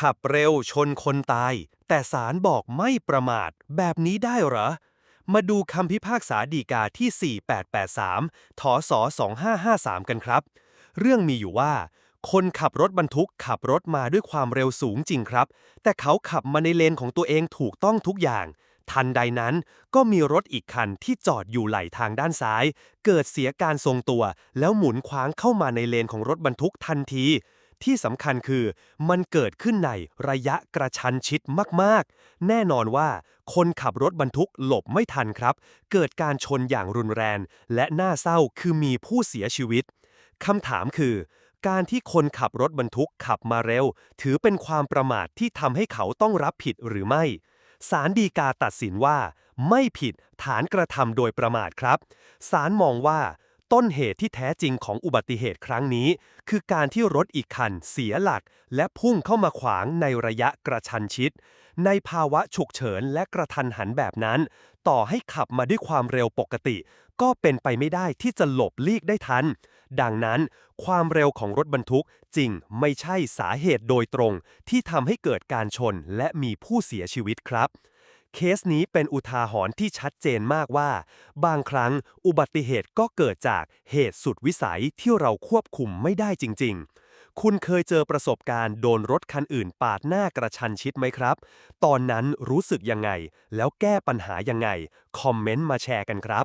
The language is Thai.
ขับเร็วชนคนตาย แต่ศาลบอกไม่ประมาท แบบนี้ได้เหรอ มาดูคำพิพากษาฎีกาที่ 4883ถศ2553 กันครับ เรื่องมีอยู่ว่า คนขับรถบรรทุกขับรถมาด้วยความเร็วสูงจริงครับ แต่เขาขับมาในเลนของตัวเองถูกต้องทุกอย่างทันใดนั้นก็มีรถอีกคันที่จอดอยู่ไหลทางด้านซ้าย เกิดเสียการทรงตัว แล้วหมุนคว้างเข้ามาในเลนของรถบรรทุกทันที ที่สำคัญคือมันเกิดขึ้นในระยะกระชั้นชิดมากๆ แน่นอนว่าคนขับรถบรรทุกหลบไม่ทันครับ เกิดการชนอย่างรุนแรง และน่าเศร้าคือมีผู้เสียชีวิตคำถามคือ การที่คนขับรถบรรทุกขับมาเร็ว ถือเป็นความประมาทที่ทำให้เขาต้องรับผิดหรือไม่ศาลฎีกาตัดสินว่า ไม่ผิดฐานกระทำโดยประมาทครับศาลมองว่า ต้นเหตุที่แท้จริงของอุบัติเหตุครั้งนี้ คือการที่รถอีกคันเสียหลัก และพุ่งเข้ามาขวางในระยะกระชันชิด ในภาวะฉุกเฉินและกระทันหันแบบนั้น ต่อให้ขับมาด้วยความเร็วปกติ ก็เป็นไปไม่ได้ที่จะหลบลีกได้ทัน ดังนั้น ความเร็วของรถบรรทุกจริงไม่ใช่สาเหตุโดยตรง ที่ทำให้เกิดการชนและมีผู้เสียชีวิตครับ เคสนี้เป็นอุทาหรณ์ที่ชัดเจนมากว่า บางครั้งอุบัติเหตุก็เกิดจากเหตุสุดวิสัยที่เราควบคุมไม่ได้จริง ๆ คุณเคยเจอประสบการณ์โดนรถคันอื่นปาดหน้ากระชันชิดไหมครับ ตอนนั้นรู้สึกยังไง แล้วแก้ปัญหายังไง คอมเมนต์มาแชร์กันครับ